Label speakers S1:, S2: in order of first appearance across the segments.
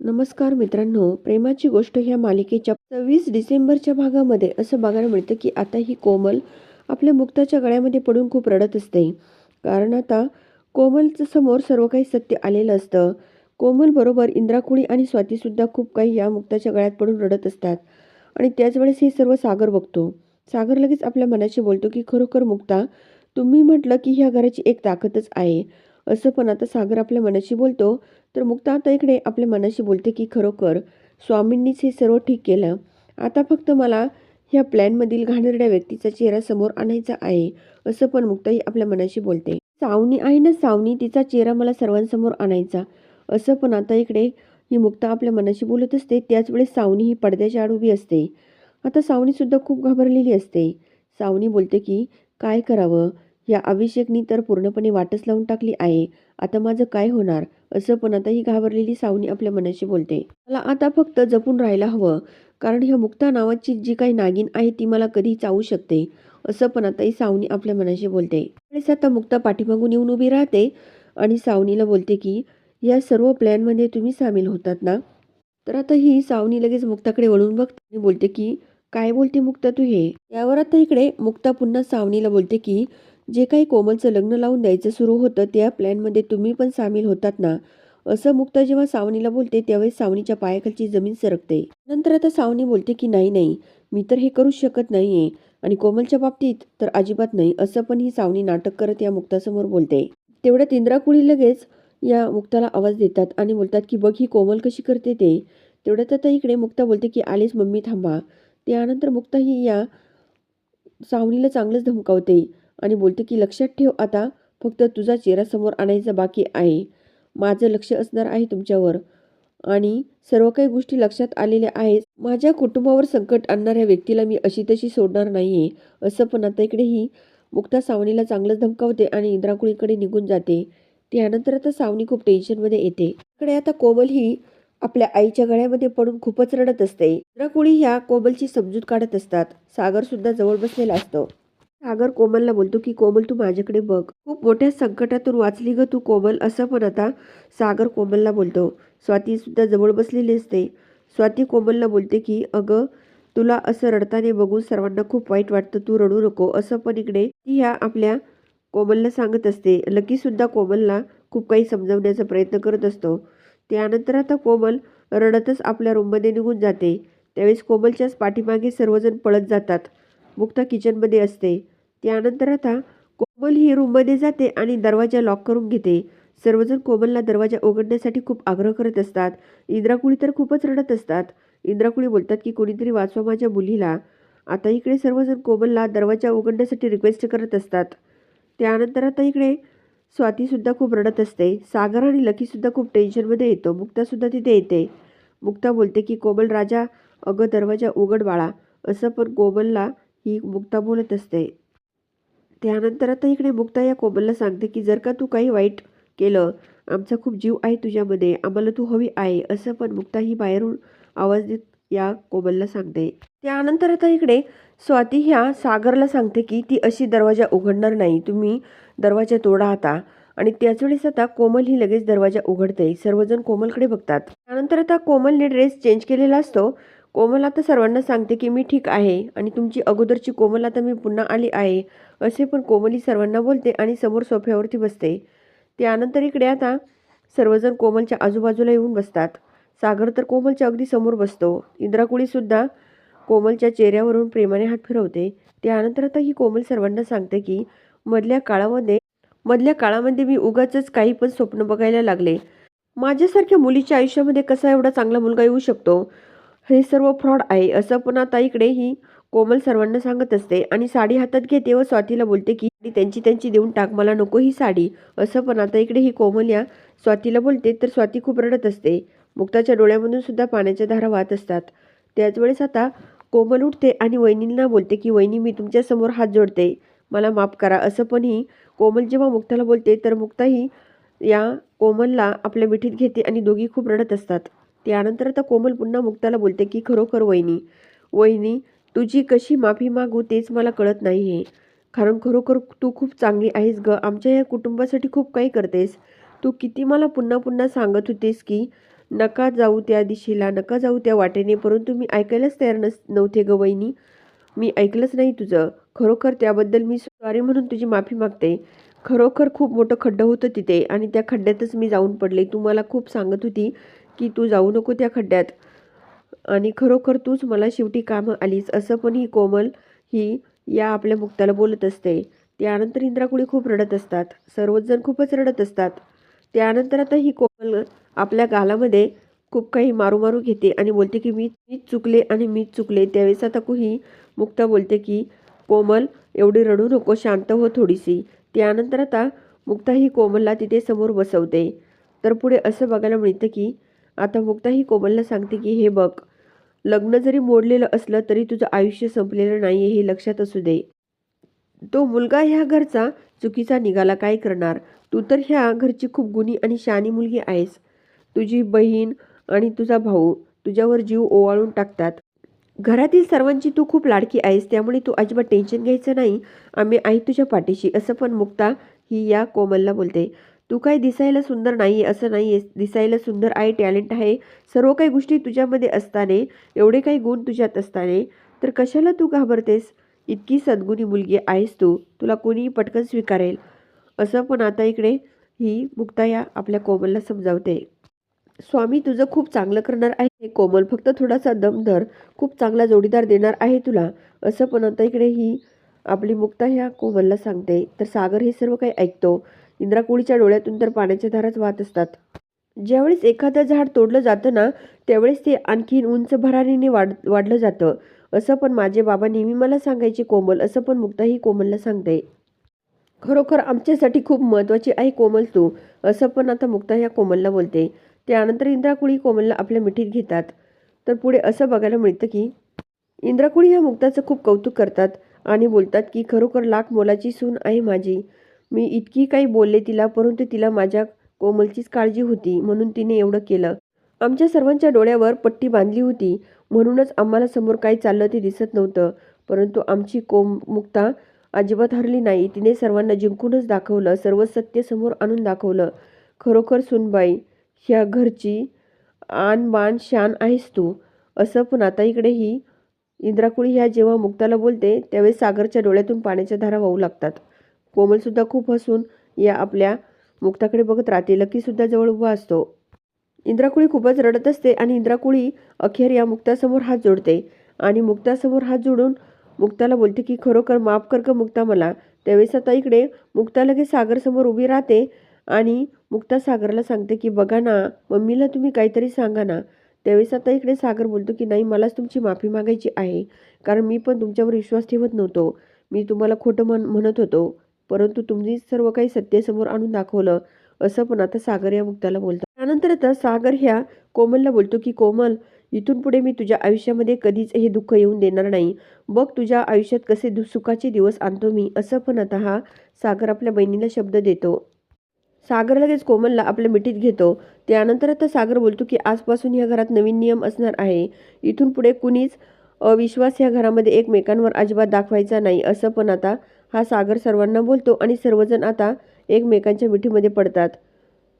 S1: नमस्कार मित्रांनो प्रेमाची गोष्ट ह्या मालिकेच्या सव्वीस डिसेंबरच्या भागामध्ये असं बघायला मिळतं की आता ही कोमल आपल्या मुक्ताच्या गळ्यामध्ये पडून खूप रडत असते. कारण आता कोमलचं समोर सर्व काही सत्य आलेलं असतं. कोमल बरोबर इंद्राकुळी आणि स्वातीसुद्धा खूप काही या मुक्ताच्या गळ्यात पडून रडत असतात. आणि त्याच वेळेस हे सर्व सागर बघतो. सागर लगेच आपल्या मनाशी बोलतो की खरोखर मुक्ता तुम्ही म्हटलं की ह्या घराची एक ताकदच आहे. असं पण आता सागर आपल्या मनाशी बोलतो. तर मुक्ता आता इकडे आपल्या मनाशी बोलते की खरोखर स्वामींनीच हे सर्व ठीक केलं. आता फक्त मला ह्या प्लॅनमधील घाणेरड्या व्यक्तीचा चेहरा समोर आणायचा आहे असं पण मुक्ताही आपल्या मनाशी बोलते. सावनी आहे ना सावनी? तिचा चेहरा मला सर्वांसमोर आणायचा. असं पण आता इकडे ही मुक्ता आपल्या मनाशी बोलत असते. त्याच वेळेस सावनी ही पडद्याच्या आड उभी असते. आता सावनीसुद्धा खूप घाबरलेली असते. सावनी बोलते की काय करावं? या अभिषेकनी तर पूर्णपणे वाटच लावून टाकली आहे. आता माझं काय होणार? असं पण आता ही घाबरलेली सावनी आपल्या मनाशी बोलते. मला आता फक्त जपून राहायला हवं. कारण ह्या मुक्ता नावाची जी काही नागिन आहे ती मला कधी चावू शकते. असं पण आता ही सावनी आपल्या मनाशी बोलते. त्यावेळेस आता मुक्ता पाठीमागून येऊन उभी राहते आणि सावनीला बोलते की या सर्व प्लॅनमध्ये तुम्ही सामील होतात ना? तर आता ही सावनी लगेच मुक्ताकडे वळून बघते आणि बोलते की काय बोलते मुक्ता तू हे? यावर आता इकडे मुक्ता पुन्हा सावनीला बोलते की जे काही कोमलचं लग्न लावून द्यायचं सुरू होतं त्या प्लॅनमध्ये तुम्ही पण सामील होतात ना? असं मुक्ता जेव्हा सावनीला बोलते त्यावेळेस सावनीच्या पायाखालची जमीन सरकते. नंतर आता सावनी बोलते की नाही नाही मी तर हे करूच शकत नाही आहे आणि कोमलच्या बाबतीत तर अजिबात नाही असं पण ही सावनी नाटक करत या मुक्तासमोर बोलते. तेवढ्यात इंद्राकुळी लगेच या मुक्ताला आवाज देतात आणि बोलतात की बघ ही कोमल कशी करते ते. तेवढ्यात आता इकडे मुक्ता बोलते की आलीच मम्मी थांबा. त्यानंतर मुक्ता ही या सावनीला चांगलंच धमकावते. आणि बोलते की लक्षात ठेव आता फक्त तुझा चेहरा समोर आणायचा बाकी आहे. माझं लक्ष असणार आहे तुमच्यावर. आणि सर्व काही गोष्टी लक्षात आलेल्या आहेत. माझ्या कुटुंबावर संकट आणणाऱ्या व्यक्तीला मी अशी तशी सोडणार नाही आहे असं पण आता इकडेही मुक्ता सावनीला चांगलंच धमकावते आणि इंद्राकुळीकडे निघून जाते. त्यानंतर आता सावनी खूप टेन्शनमध्ये येते. इकडे आता कोमल ही आपल्या आईच्या गळ्यामध्ये पडून खूपच रडत असते. इंद्राकुळी ह्या कोमलची समजूत काढत असतात. सागर सुद्धा जवळ बसलेला असतो. सागर कोमलला बोलतो की कोमल तू माझ्याकडे बघ. खूप मोठ्या संकटातून वाचली ग तू कोमल. असं पण आता सागर कोमलला बोलतो. स्वाती सुद्धा जवळ बसलेली असते. स्वाती कोमलला बोलते की अगं तुला असं रडताना बघून सर्वांना खूप वाईट वाटतं. तू रडू नको. असं पण इकडे ती ह्या आपल्या कोमलला सांगत असते. लकी सुद्धा कोमलला खूप काही समजवण्याचा प्रयत्न करत असतो. त्यानंतर आता कोमल रडतच आपल्या रूममध्ये निघून जाते. त्यावेळेस कोमलच्याच पाठीमागे सर्वजण पळत जातात. मुक्ता किचनमध्ये असते. त्यानंतर आता कोमल ही रूममध्ये जाते आणि दरवाजा लॉक करून घेते. सर्वजण कोमलला दरवाजा उघडण्यासाठी खूप आग्रह करत असतात. इंद्राकुळी तर खूपच रडत असतात. इंद्राकुळी बोलतात की कोणीतरी वाचवा माझ्या मुलीला. आता इकडे सर्वजण कोमलला दरवाजा उघडण्यासाठी रिक्वेस्ट करत असतात. त्यानंतर आता इकडे स्वातीसुद्धा खूप रडत असते. सागर आणि लकीसुद्धा खूप टेन्शनमध्ये येतो. मुक्तासुद्धा तिथे येते. मुक्ता बोलते की कोमल राजा अगं दरवाजा उघड बाळा. असं पण कोमलला ही मुक्ता बोलत असते. त्यानंतर आता इकडे मुक्ता या कोमलला सांगते की जर का तू काही वाईट केलं आमचा खूप जीव आहे तुझ्यामध्ये आम्हाला तू हवी आहे असं पण मुक्ता ही बाहेरून आवाज देत या कोमलला सांगते. त्यानंतर आता इकडे स्वाती ह्या सागरला सांगते की ती अशी दरवाजा उघडणार नाही तुम्ही दरवाजा तोडा आता. आणि त्याच वेळेस आता कोमल ही लगेच दरवाजा उघडते सर्वजण कोमलकडे बघतात. त्यानंतर आता कोमलने ड्रेस चेंज केलेला असतो. कोमल आता सर्वांना सांगते की मी ठीक आहे आणि तुमची अगोदरची कोमल आता मी पुन्हा आली आहे असे पण कोमल ही सर्वांना बोलते आणि समोर सोफ्यावरती बसते. त्यानंतर इकडे आता सर्वजण कोमलच्या आजूबाजूला येऊन बसतात. सागर तर कोमलच्या अगदी समोर बसतो. इंद्राकुळीसुद्धा कोमलच्या चेहऱ्यावरून प्रेमाने हात फिरवते. त्यानंतर आता ही कोमल सर्वांना सांगते की मधल्या काळामध्ये मधल्या काळामध्ये मी उगाचच काही पण स्वप्न बघायला लागले. माझ्यासारख्या मुलीच्या आयुष्यामध्ये कसा एवढा चांगला मुलगा येऊ शकतो? हे सर्व फ्रॉड आहे असं पण आता ही कोमल सर्वांना सांगत असते आणि साडी हातात घेते व स्वातीला बोलते की त्यांची त्यांची देऊन टाक मला नको ही साडी. असं पण आता इकडे ही कोमल या स्वातीला बोलते तर स्वाती खूप रडत असते. मुक्ताच्या डोळ्यामधून सुद्धा पाण्याच्या धारा वाहत असतात. त्याच वेळेस आता कोमल उठते आणि वहिनींना बोलते की वहिनी मी तुमच्यासमोर हात जोडते. मला माफ करा. असं पण ही कोमल जेव्हा मुक्ताला बोलते तर मुक्ता ही या कोमलला आपल्या मिठीत घेते आणि दोघी खूप रडत असतात. त्यानंतर आता कोमल पुन्हा मुक्ताला बोलते की खरोखर वहिनी वहिनी तुझी कशी माफी मागू तेच मला कळत नाही आहे कारण खरोखर तू खूप चांगली आहेस ग. आमच्या या कुटुंबासाठी खूप काही करतेस. तू किती मला पुन्हा पुन्हा सांगत होतेस की नका जाऊ त्या दिशेला नका जाऊ त्या वाटेने. परंतु मी ऐकायलाच तयार नस नव्हते ग वहिनी. मी ऐकलंच नाही तुझं. खरोखर त्याबद्दल मी सॉरी म्हणून तुझी माफी मागते. खरोखर खूप मोठं खड्डं होतं तिथे आणि त्या खड्ड्यातच मी जाऊन पडले. तू मला खूप सांगत होती की तू जाऊ नको त्या खड्ड्यात. आणि खरोखर तूच मला शेवटी कामं आलीस असं पण ही कोमल ही या आपल्या मुक्ताला बोलत असते. त्यानंतर इंद्राकुळी खूप रडत असतात सर्वच जण खूपच रडत असतात. त्यानंतर आता ही कोमल आपल्या गालामध्ये खूप काही मारू मारू घेते आणि बोलते की मी मीच चुकले आणि मीच चुकले. त्यावेळेस आता ही मुक्ता बोलते की कोमल एवढी रडू नको शांत हो थोडीशी. त्यानंतर आता मुक्ता ही कोमलला तिथे समोर बसवते. तर पुढे असं बघायला मिळतं की आता मुक्ता ही कोमलला सांगते की हे बघ लग्न जरी मोडलेलं असलं तरी तुझं आयुष्य संपलेलं नाही हे लक्षात असू दे. तो मुलगा ह्या घरचा चुकीचा निघाला काय करणार? तू तर ह्या घरची खूप गुणी आणि शानी मुलगी आहेस. तुझी बहीण आणि तुझा भाऊ तुझ्यावर जीव ओवाळून टाकतात. घरातील सर्वांची तू खूप लाडकी आहेस त्यामुळे तू अजिबात टेन्शन घ्यायचं नाही. आम्ही आई तुझ्या पाठीशी. असं पण मुक्ता ही या कोमलला बोलते. तू काय दिसायला सुंदर नाही आहे असं नाही आहेस दिसायला सुंदर आहे टॅलेंट आहे. सर्व काही गोष्टी तुझ्यामध्ये असताने एवढे काही गुण तुझ्यात असताने तर कशाला तू घाबरतेस? इतकी सद्गुणी मुलगी आहेस तू. तुला कोणीही पटकन स्वीकारेल. असं पण आता इकडे ही मुक्ताया आपल्या कोमलला समजावते. स्वामी तुझं खूप चांगलं करणार आहे कोमल. फक्त थोडासा दमधर खूप चांगला जोडीदार देणार आहे तुला. असं पण आता इकडे ही आपली मुक्ता ह्या कोमलला सांगते. तर सागर हे सर्व काही ऐकतो. इंद्राकुळीच्या डोळ्यातून तर पाण्याच्या धाराच वाहत असतात. ज्यावेळेस एखादं झाड तोडलं जातं ना त्यावेळेस ते आणखीन उंच भरारीने वाढ वाढलं जातं. असं पण माझे बाबा नेहमी मला सांगायचे कोमल असं पण मुक्ताही कोमलला सांगते. खरोखर आमच्यासाठी खूप महत्त्वाची आहे कोमल तू असं पण आता मुक्ता ह्या कोमलला बोलते. त्यानंतर इंद्राकुळी कोमलला आपल्या मिठीत घेतात. तर पुढे असं बघायला मिळतं की इंद्राकुळी ह्या मुक्ताचं खूप कौतुक करतात आणि बोलतात की खरोखर लाख मोलाची सून आहे माझी. मी इतकी काही बोलले तिला परंतु तिला माझ्या कोमलचीच काळजी होती म्हणून तिने एवढं केलं. आमच्या सर्वांच्या डोळ्यावर पट्टी बांधली होती. म्हणूनच आम्हाला समोर काय चाललं ते दिसत नव्हतं. परंतु आमची कोम मुक्ता अजिबात हरली नाही. तिने सर्वांना जिंकूनच दाखवलं सर्व सत्य समोर आणून दाखवलं. खरोखर सुनबाई ह्या घरची आन बाण शान आहेस तू. असं पण आता इकडेही इंद्राकुळी ह्या जेव्हा मुक्ताला बोलते त्यावेळेस सागरच्या डोळ्यातून पाण्याच्या धारा वाहू लागतात. कोमलसुद्धा खूप हसून या आपल्या मुक्ताकडे बघत राहते. लकीसुद्धा जवळ उभा असतो. इंद्राकुळी खूपच रडत असते आणि इंद्राकुळी अखेर या मुक्तासमोर हात जोडते. आणि मुक्तासमोर हात जोडून मुक्ताला बोलते की खरोखर माफ कर ग मुक्ता मला. त्यावेळेस आता इकडे मुक्ता लगेच सागरसमोर उभी राहते आणि मुक्ता सागरला सांगते की बघा ना मम्मीला तुम्ही काहीतरी सांगा ना. त्यावेळेस आता इकडे सागर बोलतो की नाही मलाच तुमची माफी मागायची आहे. कारण मी पण तुमच्यावर विश्वास ठेवत नव्हतो. मी तुम्हाला खोटं म्हण म्हणत होतो. परंतु तुम्ही सर्व काही सत्तेसमोर आणून दाखवलं असं पण आता सागर या मुक्ताला बोलतात त्यानंतर आता सागर ह्या कोमलला बोलतो की कोमल इथून पुढे मी तुझ्या आयुष्यामध्ये कधीच हे दुःख येऊन देणार नाही. बघ तुझ्या आयुष्यात कसे सुखाचे दिवस आणतो मी असं पण आता हा सागर आपल्या बहिणीला शब्द देतो. सागर लगेच कोमलला आपल्या मिठीत घेतो. त्यानंतर आता सागर बोलतो की आजपासून या घरात नवीन नियम असणार आहे. इथून पुढे कुणीच अविश्वास या घरामध्ये एकमेकांवर अजिबात दाखवायचा नाही असं पण आता हा सागर सर्वांना बोलतो आणि सर्वजण आता एकमेकांच्या मिठीमध्ये पडतात.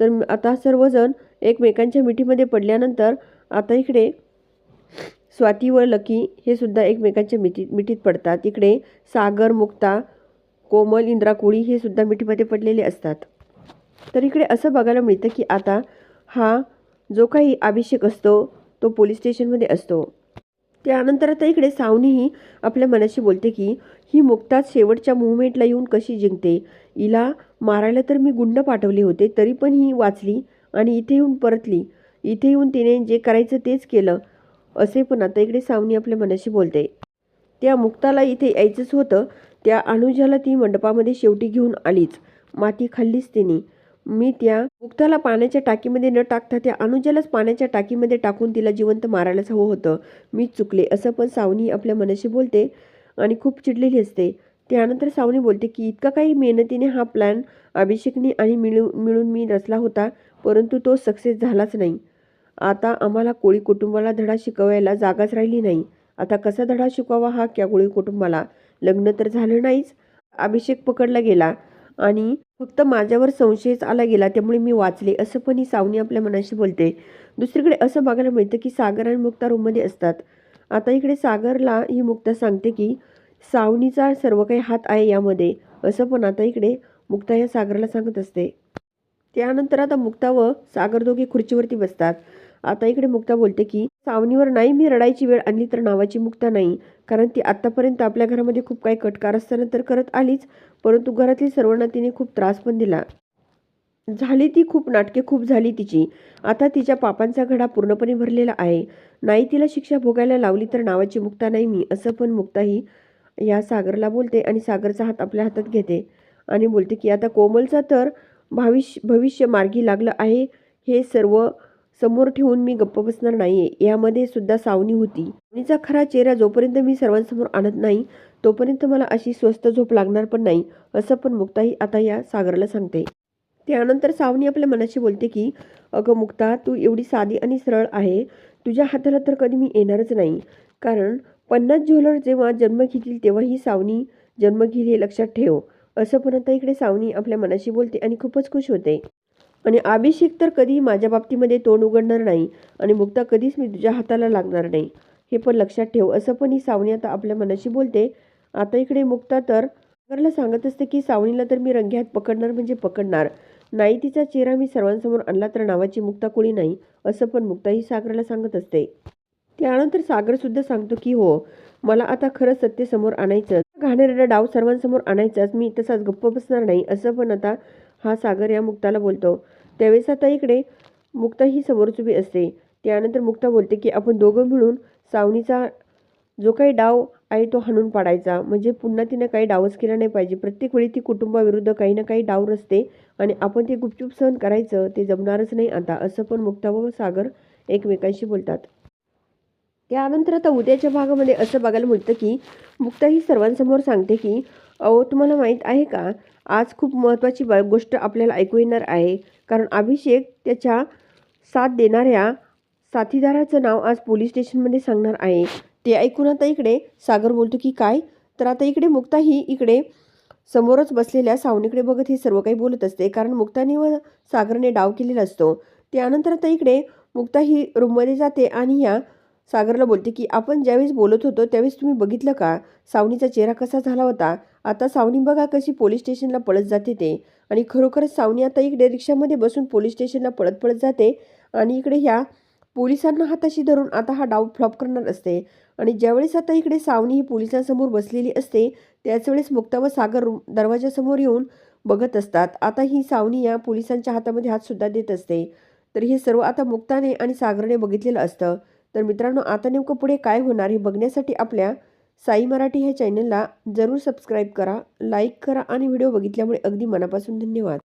S1: तर आता सर्वजण एकमेकांच्या मिठीमध्ये पडल्यानंतर आता इकडे स्वाती व लकी हे सुद्धा एकमेकांच्या मिठी मिठीत पडतात. इकडे सागर मुक्ता कोमल इंद्राकुळी हे सुद्धा मिठीमध्ये पडलेले असतात. तर इकडे असं बघायला मिळतं की आता हा जो काही अभिषेक असतो तो पोलीस स्टेशनमध्ये असतो. त्यानंतर आता इकडे सावनीही आपल्या मनाशी बोलते की ही मुक्ताच शेवटच्या मुवमेंटला येऊन कशी जिंकते? हिला मारायला तर मी गुंड पाठवले होते तरी पण ही वाचली आणि इथे येऊन परतली. इथे येऊन तिने जे करायचं तेच केलं. असे पण आता इकडे सावनी आपल्या मनाशी बोलते. त्या मुक्ताला इथे यायचंच होतं. त्या अनुजाला ती मंडपामध्ये शेवटी घेऊन आलीच. माती खाल्लीच तिने. मी त्या मुक्ताला पाण्याच्या टाकीमध्ये न टाकता त्या अनुजालाच पाण्याच्या टाकीमध्ये टाकून तिला जिवंत मारायलाच हवं होतं. मी चुकले असं पण सावनी आपल्या मनाशी बोलते आणि खूप चिडलेली असते. त्यानंतर सावनी बोलते की इतका काही मेहनतीने हा प्लॅन अभिषेकने आणि मिळू मिळून मी रचला होता परंतु तो सक्सेस झालाच नाही. आता आम्हाला कोळी कुटुंबाला धडा शिकवायला जागाच राहिली नाही. आता कसा धडा शिकवावा हा क्या कोळी कुटुंबाला? लग्न तर झालं नाहीच. अभिषेक पकडला गेला आणि फक्त माझ्यावर संशयच आला गेला त्यामुळे मी वाचले असं पण ही सावनी आपल्या मनाशी बोलते. दुसरीकडे असं बघायला मिळतं की सागर आणि मुक्ता रूममध्ये असतात. आता इकडे सागरला ही मुक्ता सांगते की सावनीचा सर्व काही हात आहे यामध्ये. असं पण आता इकडे मुक्ता या सागरला सांगत असते. त्यानंतर आता मुक्ता व सागर दोघे खुर्चीवरती बसतात. आता इकडे मुक्ता बोलते की सावनीवर नाही मी रडायची वेळ आणली तर नावाची मुक्ता नाही. कारण ती आत्तापर्यंत आपल्या घरामध्ये खूप काही कटकार असताना तर करत आलीच परंतु घरातील सर्वांना तिने खूप त्रास पण दिला. झाली ती खूप नाटके खूप झाली तिची. आता तिच्या पापांचा घडा पूर्णपणे भरलेला आहे. नाही तिला शिक्षा भोगायला लावली तर नावाची मुक्ता नाही मी असं पण मुक्ताही या सागरला बोलते आणि सागरचा हात आपल्या हातात घेते. आणि बोलते की आता कोमलचा तर भाविष भविष्य मार्गी लागलं आहे. हे सर्व समोर ठेवून मी गप्प बसणार नाहीये. यामध्ये सुद्धा सावनी होती. सावनीचा खरा चेहरा जोपर्यंत मी सर्वांसमोर आणत नाही तोपर्यंत मला अशी स्वस्त झोप लागणार पण नाही असं पण मुक्ताही आता या सागरला सांगते. त्यानंतर सावनी आपल्या मनाशी बोलते की अगं मुक्ता तू एवढी साधी आणि सरळ आहे. तुझ्या हाताला तर कधी मी येणारच नाही. कारण पन्नास ज्वेलर जेव्हा जन्म घेतील तेव्हा ही सावनी जन्म घेईल हे लक्षात ठेव. असं पण आता इकडे सावनी आपल्या मनाशी बोलते आणि खूपच खुश होते. आणि अभिषेक तर कधी माझ्या बाबतीमध्ये तोंड उघडणार नाही आणि मुक्ता कधीच मी तुझ्या हाताला लागणार नाही. हे पण लक्षात ठेव असं पण ही सावनी आता आपल्या मनाशी बोलते. आता इकडे मुक्ता तर सागरला सांगत असते की सावनीला तर मी रंग्यात पकडणार म्हणजे पकडणार. नाही तिचा चेहरा मी सर्वांसमोर आणला तर नावाची मुक्ता कोणी नाही असं पण मुक्ता ही सागरला सांगत असते. त्यानंतर सागरसुद्धा सांगतो की हो मला आता खरं सत्य समोर आणायचं घाणेरडा डाव सर्वांसमोर आणायचाच मी तसाच गप्प बसणार नाही असं पण आता हा सागर या मुक्ताला बोलतो. त्यावेळेस आता इकडे मुक्ता ही समोरच उभी असते. त्यानंतर मुक्ता बोलते की आपण दोघं मिळून सावनीचा जो काही डाव आहे तो हाणून पाडायचा. म्हणजे पुन्हा तिनं काही डावच केला नाही पाहिजे. प्रत्येक वेळी ती कुटुंबाविरुद्ध काही ना काही डाव रचते आणि आपण ते गुपचूप सहन करायचं ते जमणारच नाही आता असं पण मुक्ता व सागर एकमेकांशी बोलतात. त्यानंतर आता उद्याच्या भागामध्ये असं बघायला मिळतं की मुक्ता ही सर्वांसमोर सांगते की अहो तुम्हाला माहीत आहे का? आज खूप महत्त्वाची गोष्ट आपल्याला ऐकू येणार आहे. कारण अभिषेक त्याच्या साथ देणाऱ्या साथीदाराचं नाव आज पोलीस स्टेशनमध्ये सांगणार आहे. ते ऐकून आता इकडे सागर बोलतो की काय? तर आता इकडे मुक्ता ही इकडे समोरच बसलेल्या सावनीकडे बघत हे सर्व काही बोलत असते. कारण मुक्ताने व सागरने डाव केलेला असतो. त्यानंतर आता इकडे मुक्ता ही रूममध्ये जाते आणि या सागरला बोलते की आपण ज्यावेळेस बोलत होतो त्यावेळेस तुम्ही बघितलं का? सावनीचा चेहरा कसा झाला होता? आता सावनी बघा कशी पोलीस स्टेशनला पळत जाते ते. आणि खरोखरच सावनी आता इकडे रिक्षामध्ये बसून पोलीस स्टेशनला पळत पळत जाते आणि इकडे ह्या पोलिसांना हाताशी धरून आता हा डाव फ्लॉप करणार असते. आणि ज्यावेळेस आता इकडे सावनी ही पोलिसांसमोर बसलेली असते त्याच वेळेस मुक्ता व सागर दरवाजासमोर येऊन बघत असतात. आता ही सावनी या पोलिसांच्या हातामध्ये हातसुद्धा देत असते. तर हे सर्व आता मुक्ताने आणि सागरने बघितलेलं असतं. तर मित्रांनो आता नेमकं पुढे काय होणार हे बघण्यासाठी आपल्या साई मराठी ह्या चॅनलला जरूर सबस्क्राईब करा लाईक करा आणि व्हिडिओ बघितल्यामुळे अगदी मनापासून धन्यवाद.